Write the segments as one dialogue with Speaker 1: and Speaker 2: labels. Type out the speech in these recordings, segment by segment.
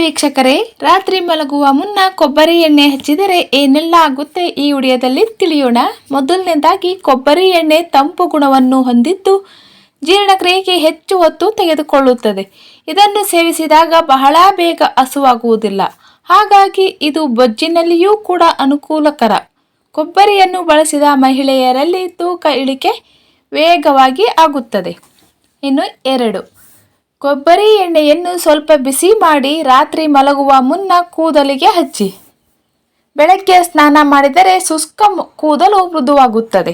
Speaker 1: ವೀಕ್ಷಕರೇ, ರಾತ್ರಿ ಮಲಗುವ ಮುನ್ನ ಕೊಬ್ಬರಿ ಎಣ್ಣೆ ಹಚ್ಚಿದರೆ ಏನೆಲ್ಲ ಆಗುತ್ತೆ ಈ ಉಡಿಯದಲ್ಲಿ ತಿಳಿಯೋಣ. ಮೊದಲನೇದಾಗಿ ಕೊಬ್ಬರಿ ಎಣ್ಣೆ ತಂಪು ಗುಣವನ್ನು ಹೊಂದಿದ್ದು ಜೀರ್ಣಕ್ರಿಯೆಗೆ ಹೆಚ್ಚು ಹೊತ್ತು ತೆಗೆದುಕೊಳ್ಳುತ್ತದೆ. ಇದನ್ನು ಸೇವಿಸಿದಾಗ ಬಹಳ ಬೇಗ ಹಸುವಾಗುವುದಿಲ್ಲ. ಹಾಗಾಗಿ ಇದು ಬೊಜ್ಜಿನಲ್ಲಿಯೂ ಕೂಡ ಅನುಕೂಲಕರ. ಕೊಬ್ಬರಿಯನ್ನು ಬಳಸಿದ ಮಹಿಳೆಯರಲ್ಲಿ ತೂಕ ಇಳಿಕೆ ವೇಗವಾಗಿ ಆಗುತ್ತದೆ. ಇನ್ನು ಎರಡು. ಕೊಬ್ಬರಿ ಎಣ್ಣೆಯನ್ನು ಸ್ವಲ್ಪ ಬಿಸಿ ಮಾಡಿ ರಾತ್ರಿ ಮಲಗುವ ಮುನ್ನ ಕೂದಲಿಗೆ ಹಚ್ಚಿ. ಬೆಳಗ್ಗೆ ಸ್ನಾನ ಮಾಡಿದರೆ ಶುಷ್ಕ ಕೂದಲು ಮೃದುವಾಗುತ್ತದೆ.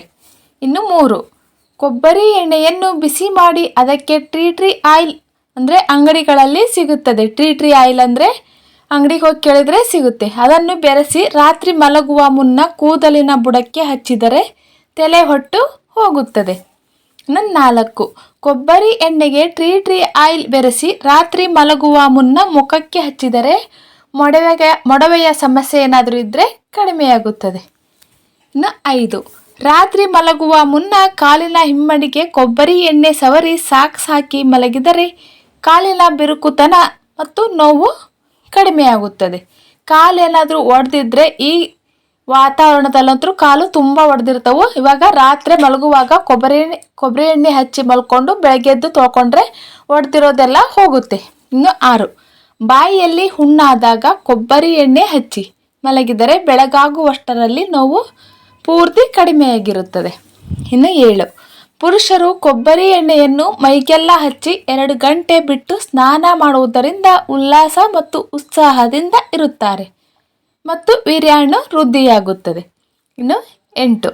Speaker 1: ಇನ್ನು ಮೂರು, ಕೊಬ್ಬರಿ ಎಣ್ಣೆಯನ್ನು ಬಿಸಿ ಮಾಡಿ ಅದಕ್ಕೆ ಟ್ರೀ ಟ್ರೀ ಆಯಿಲ್ ಅಂದರೆ ಅಂಗಡಿಗಳಲ್ಲಿ ಸಿಗುತ್ತದೆ. ಟ್ರೀ ಟ್ರೀ ಆಯಿಲ್ ಅಂದರೆ ಅಂಗಡಿಗೆ ಹೋಗಿ ಕೇಳಿದರೆ ಸಿಗುತ್ತೆ. ಅದನ್ನು ಬೆರೆಸಿ ರಾತ್ರಿ ಮಲಗುವ ಮುನ್ನ ಕೂದಲಿನ ಬುಡಕ್ಕೆ ಹಚ್ಚಿದರೆ ತಲೆ ಹೊಟ್ಟು ಹೋಗುತ್ತದೆ. ಇನ್ನು ನಾಲ್ಕು ಕೊಬ್ಬರಿ ಎಣ್ಣೆಗೆ ಟ್ರೀ ಟ್ರೀ ಆಯಿಲ್ ಬೆರೆಸಿ ರಾತ್ರಿ ಮಲಗುವ ಮುನ್ನ ಮುಖಕ್ಕೆ ಹಚ್ಚಿದರೆ ಮೊಡವೆಗೆ, ಮೊಡವೆಯ ಸಮಸ್ಯೆ ಏನಾದರೂ ಇದ್ದರೆ ಕಡಿಮೆಯಾಗುತ್ತದೆ. ಇನ್ನು ಐದು. ರಾತ್ರಿ ಮಲಗುವ ಮುನ್ನ ಕಾಲಿನ ಹಿಮ್ಮಡಿಗೆ ಕೊಬ್ಬರಿ ಎಣ್ಣೆ ಸವರಿ ಸಾಕ್ಸ್ ಹಾಕಿ ಮಲಗಿದರೆ ಕಾಲಿನ ಬಿರುಕುತನ ಮತ್ತು ನೋವು ಕಡಿಮೆಯಾಗುತ್ತದೆ. ಕಾಲೇನಾದರೂ ಒಡೆದಿದ್ರೆ ಈ ವಾತಾವರಣದಲ್ಲಂತೂ ಕಾಲು ತುಂಬ ಒಡೆದಿರ್ತವು. ಇವಾಗ ರಾತ್ರಿ ಮಲಗುವಾಗ ಕೊಬ್ಬರಿ ಎಣ್ಣೆ ಕೊಬ್ಬರಿ ಎಣ್ಣೆ ಹಚ್ಚಿ ಮಲ್ಕೊಂಡು ಬೆಳಗ್ಗೆದ್ದು ತೊಳ್ಕೊಂಡ್ರೆ ಒಡೆದಿರೋದೆಲ್ಲ ಹೋಗುತ್ತೆ. ಇನ್ನು ಆರು. ಬಾಯಿಯಲ್ಲಿ ಹುಣ್ಣಾದಾಗ ಕೊಬ್ಬರಿ ಎಣ್ಣೆ ಹಚ್ಚಿ ಮಲಗಿದರೆ ಬೆಳಗಾಗುವಷ್ಟರಲ್ಲಿ ನೋವು ಪೂರ್ತಿ ಕಡಿಮೆಯಾಗಿರುತ್ತದೆ. ಇನ್ನು ಏಳು. ಪುರುಷರು ಕೊಬ್ಬರಿ ಎಣ್ಣೆಯನ್ನು ಮೈಗೆಲ್ಲ ಹಚ್ಚಿ ಎರಡು ಗಂಟೆ ಬಿಟ್ಟು ಸ್ನಾನ ಮಾಡುವುದರಿಂದ ಉಲ್ಲಾಸ ಮತ್ತು ಉತ್ಸಾಹದಿಂದ ಇರುತ್ತಾರೆ. ಮತ್ತು ವೀರ್ಯಾಣು ವೃದ್ಧಿಯಾಗುತ್ತದೆ. ಇನ್ನು ಎಂಟು.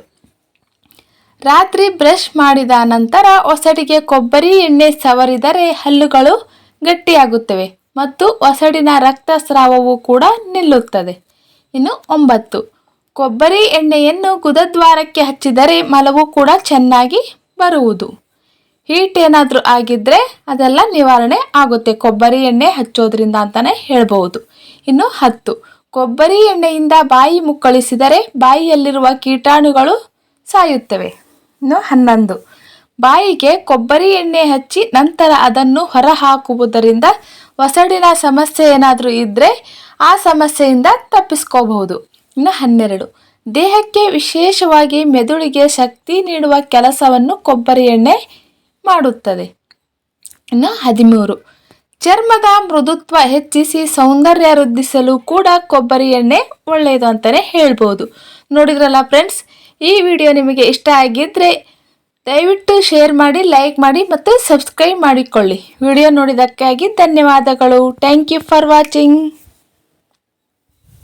Speaker 1: ರಾತ್ರಿ ಬ್ರಷ್ ಮಾಡಿದ ನಂತರ ಒಸಡಿಗೆ ಕೊಬ್ಬರಿ ಎಣ್ಣೆ ಸವರಿದರೆ ಹಲ್ಲುಗಳು ಗಟ್ಟಿಯಾಗುತ್ತವೆ ಮತ್ತು ಒಸಡಿನ ರಕ್ತಸ್ರಾವವು ಕೂಡ ನಿಲ್ಲುತ್ತದೆ. ಇನ್ನು ಒಂಬತ್ತು. ಕೊಬ್ಬರಿ ಎಣ್ಣೆಯನ್ನು ಗುದದ್ವಾರಕ್ಕೆ ಹಚ್ಚಿದರೆ ಮಲವು ಕೂಡ ಚೆನ್ನಾಗಿ ಬರುವುದು. ಹೀಟ್ ಏನಾದರೂ ಆಗಿದ್ದರೆ ಅದೆಲ್ಲ ನಿವಾರಣೆ ಆಗುತ್ತೆ. ಕೊಬ್ಬರಿ ಎಣ್ಣೆ ಹಚ್ಚೋದ್ರಿಂದ ಅಂತಲೇ ಹೇಳ್ಬೋದು ಇನ್ನು ಹತ್ತು. ಕೊಬ್ಬರಿ ಎಣ್ಣೆಯಿಂದ ಬಾಯಿ ಮುಕ್ಕಳಿಸಿದರೆ ಬಾಯಿಯಲ್ಲಿರುವ ಕೀಟಾಣುಗಳು ಸಾಯುತ್ತವೆ. ಇನ್ನು ಹನ್ನೊಂದು. ಬಾಯಿಗೆ ಕೊಬ್ಬರಿ ಎಣ್ಣೆ ಹಚ್ಚಿ ನಂತರ ಅದನ್ನು ಹೊರಹಾಕುವುದರಿಂದ ಒಸಡಿನ ಸಮಸ್ಯೆ ಏನಾದರೂ ಇದ್ದರೆ ಆ ಸಮಸ್ಯೆಯಿಂದ ತಪ್ಪಿಸ್ಕೋಬಹುದು. ಇನ್ನು ಹನ್ನೆರಡು. ದೇಹಕ್ಕೆ ವಿಶೇಷವಾಗಿ ಮೆದುಳಿಗೆ ಶಕ್ತಿ ನೀಡುವ ಕೆಲಸವನ್ನು ಕೊಬ್ಬರಿ ಎಣ್ಣೆ ಮಾಡುತ್ತದೆ. ಇನ್ನು ಹದಿಮೂರು. ಚರ್ಮದ ಮೃದುತ್ವ ಹೆಚ್ಚಿಸಿ ಸೌಂದರ್ಯ ವೃದ್ಧಿಸಲು ಕೂಡ ಕೊಬ್ಬರಿ ಎಣ್ಣೆ ಒಳ್ಳೆಯದು ಅಂತಲೇ ಹೇಳ್ಬೋದು. ನೋಡಿದ್ರಲ್ಲ ಫ್ರೆಂಡ್ಸ್ ಈ ವಿಡಿಯೋ ನಿಮಗೆ ಇಷ್ಟ ಆಗಿದ್ದರೆ ದಯವಿಟ್ಟು ಶೇರ್ ಮಾಡಿ ಲೈಕ್ ಮಾಡಿ ಮತ್ತು ಸಬ್ಸ್ಕ್ರೈಬ್ ಮಾಡಿಕೊಳ್ಳಿ. ವಿಡಿಯೋ ನೋಡಿದ್ದಕ್ಕಾಗಿ ಧನ್ಯವಾದಗಳು. Thank you for watching